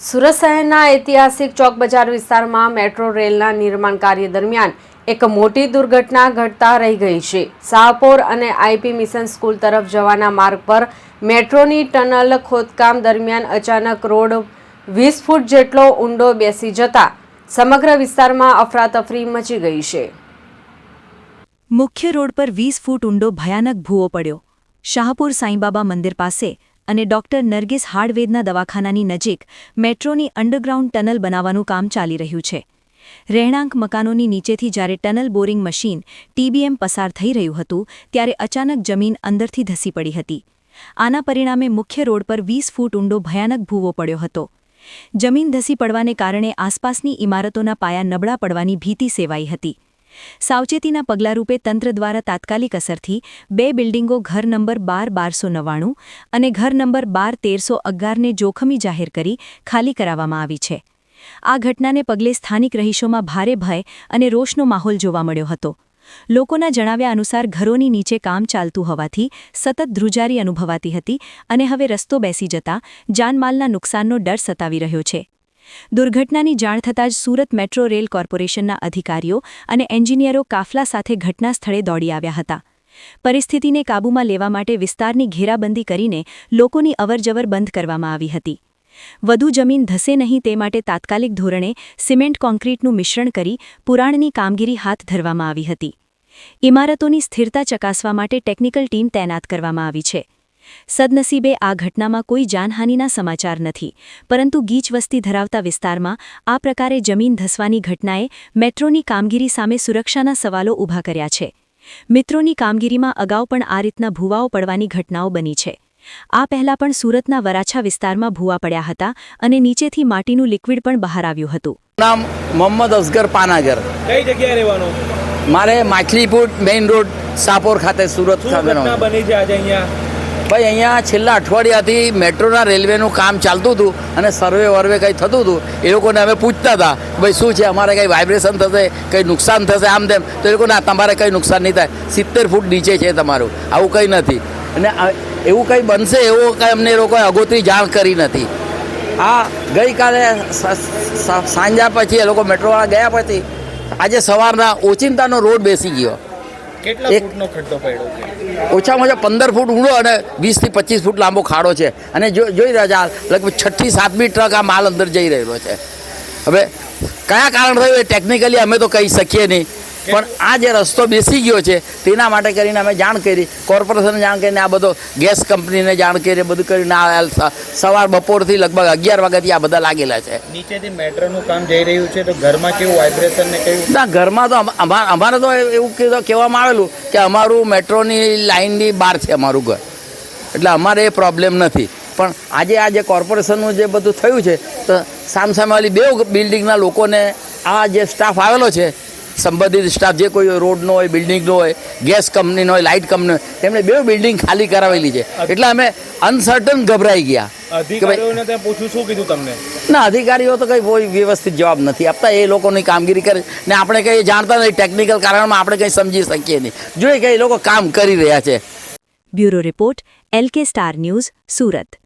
સુરત શહેરના ઐતિહાસિક ચોક બજાર વિસ્તારમાં મેટ્રો રેલના નિર્માણ કાર્ય દરમિયાન એક મોટી દુર્ઘટના ઘટતા રહી ગઈ છે. શાહપોર અને આઈપી મિશન સ્કૂલ તરફ જવાના માર્ગ પર મેટ્રોની ટનલ ખોદકામ દરમિયાન અચાનક રોડ વીસ ફૂટ જેટલો ઊંડો બેસી જતા સમગ્ર વિસ્તારમાં અફરાતફરી મચી ગઈ છે. મુખ્ય રોડ પર વીસ ફૂટ ઊંડો ભયાનક ભૂવો પડ્યો. શાહપુર સાંઈબાબા મંદિર પાસે અને ડોક્ટર નરગિસ હાર્ડવેદના દવાખાનાની નજીક મેટ્રોની અંડરગ્રાઉન્ડ ટનલ બનાવવાનું કામ ચાલી રહ્યું છે. રહેણાંક મકાનોની નીચેથી જ્યારે ટનલ બોરિંગ મશીન ટીબીએમ પસાર થઈ રહ્યું હતું, ત્યારે અચાનક જમીન અંદરથી ધસી પડી હતી. આના પરિણામે મુખ્ય રોડ પર વીસ ફૂટ ઊંડો ભયાનક ભૂવો પડ્યો હતો. જમીન ધસી પડવાને કારણે આસપાસની ઇમારતોના પાયા નબળા પડવાની ભીતિ સેવાઈ હતી. સાવચેતીના પગલારૂપે તંત્ર દ્વારા તાત્કાલિક અસરથી બે બિલ્ડિંગો ઘર નંબર બાર બારસો નવ્વાણું અને ઘર નંબર બાર તેરસો અગિયારને જોખમી જાહેર કરી ખાલી કરાવવામાં આવી છે. આ ઘટનાને પગલે સ્થાનિક રહીશોમાં ભારે ભય અને રોષનો માહોલ જોવા મળ્યો હતો. લોકોના જણાવ્યા અનુસાર ઘરોની નીચે કામ ચાલતું હોવાથી સતત ધ્રુજારી અનુભવાતી હતી અને હવે રસ્તો બેસી જતા જાનમાલના નુકસાનનો ડર સતાવી રહ્યો છે. દુર્ઘટનાની જાણ થતાં જ સુરત મેટ્રો રેલ કોર્પોરેશનના અધિકારીઓ અને એન્જિનિયરો કાફલા સાથે ઘટના સ્થળે દોડી આવ્યા હતા. પરિસ્થિતિને કાબૂમાં લેવા માટે વિસ્તારની ઘેરાબંધી કરીને લોકોની અવરજવર બંધ કરવામાં આવી હતી. વધુ જમીન ધસે નહીં તે માટે તાત્કાલિક ધોરણે સિમેન્ટ કોન્ક્રીટનું મિશ્રણ કરી પુરાણની કામગીરી હાથ ધરવામાં આવી હતી. ઇમારતોની સ્થિરતા ચકાસવા માટે ટેકનિકલ ટીમ તૈનાત કરવામાં આવી છે. સદનસીબે આ ઘટનામાં કોઈ જાનહાનિના સમાચાર નથી પરંતુ ગીચ વસ્તી ધરાવતા વિસ્તારમાં આ પ્રકારે જમીન ધસવાની ઘટનાએ મેટ્રોની કામગીરી સામે સુરક્ષાના સવાલો ઊભા કર્યા છે. મિત્રોની કામગીરીમાં અગાઉ પણ આ રીતના ભૂવાઓ પડવાની ઘટનાઓ બની છે. આ પહેલા પણ સુરતના વરાછા વિસ્તારમાં ભૂવા પડ્યા હતા અને નીચેથી માટીનું લિક્વિડ પણ બહાર આવ્યું હતું. નામ મોહમ્મદ અસગર પાનાગર. કઈ જગ્યાએ રહેવાનો? મારે માછલીપુર મેઇન રોડ સાપોર ખાતે સુરત ખાતે બની છે આજે અહીંયા? ભાઈ, અહીંયા છેલ્લા અઠવાડિયાથી મેટ્રોના રેલવેનું કામ ચાલતું હતું અને સર્વે વર્વે કંઈ થતું હતું, એ લોકોને અમે પૂછતા હતા ભાઈ, શું છે, અમારે કંઈ વાઇબ્રેશન થશે, કંઈ નુકસાન થશે આમ તેમ. તો એ લોકો ના તમારે કંઈ નુકસાન નહીં થાય. સિત્તેર ફૂટ નીચે છે તમારું. આવું કંઈ નથી. અને એવું કંઈ બનશે એવો કંઈ અમને એ લોકોએ અગોતરી જાણ કરી નથી. આ ગઈકાલે સાંજા પછી એ લોકો મેટ્રોવાળા ગયા પછી આજે સવારના ઓચિંતાનો રોડ બેસી ગયો. કેટલા એક- ફૂટનો ખડ્ડો પડ્યો છે? ઓછામાં ઓછા પંદર ફૂટ ઊંડો અને વીસથી પચીસ ફૂટ લાંબો ખાડો છે. અને જો જોઈ રહ્યા છે આ લગભગ છઠ્ઠી સાતમી ટ્રક આ માલ અંદર જઈ રહેલો છે. હવે કયા કારણ થયું એ ટેકનિકલી અમે તો કહી શકીએ નહીં. પણ આ જે રસ્તો બેસી ગયો છે તેના માટે કરીને અમે જાણ કરી. કોર્પોરેશનને જાણ કરીને આ બધો ગેસ કંપનીને જાણ કરી બધું કરીને આ સવાર બપોરથી લગભગ અગિયાર વાગ્યાથી આ બધા લાગેલા છે. નીચેથી મેટ્રોનું કામ જઈ રહ્યું છે તો ઘરમાં કેવું વાઇબ્રેશન ને કેવું? ના ઘરમાં તો અમા- અમા- અમારે તો એવું કીધું- કહેવામાં આવેલું કે અમારું મેટ્રોની લાઇનની બહાર છે અમારું ઘર. એટલે અમારે એ પ્રોબ્લેમ નથી. પણ આજે આ જે કોર્પોરેશનનું જે બધું થયું છે તો સામસામેવાળી બે બિલ્ડિંગના લોકોને આ જે સ્ટાફ આવેલો છે સંબંધિત સ્ટાફ જે કોઈ રોડનો હોય બિલ્ડિંગનો હોય ગેસ કંપનીનો હોય લાઇટ કંપની હોય તેમણે બે બિલ્ડિંગ ખાલી કરાવેલી છે. એટલે અમે અનસર્ટન ગભરાઈ ગયા. અધિકારીઓને ત્યાં પૂછ્યું શું કીધું તમને? ના અધિકારીઓ તો કંઈ કોઈ વ્યવસ્થિત જવાબ નથી આપતા. એ લોકોની કામગીરી કરે ને આપણે કંઈ જાણતા નથી. ટેકનિકલ કારણમાં આપણે કંઈ સમજી શકીએ નહીં. જોઈએ કે એ લોકો કામ કરી રહ્યા છે. Bureau report L K star news Surat.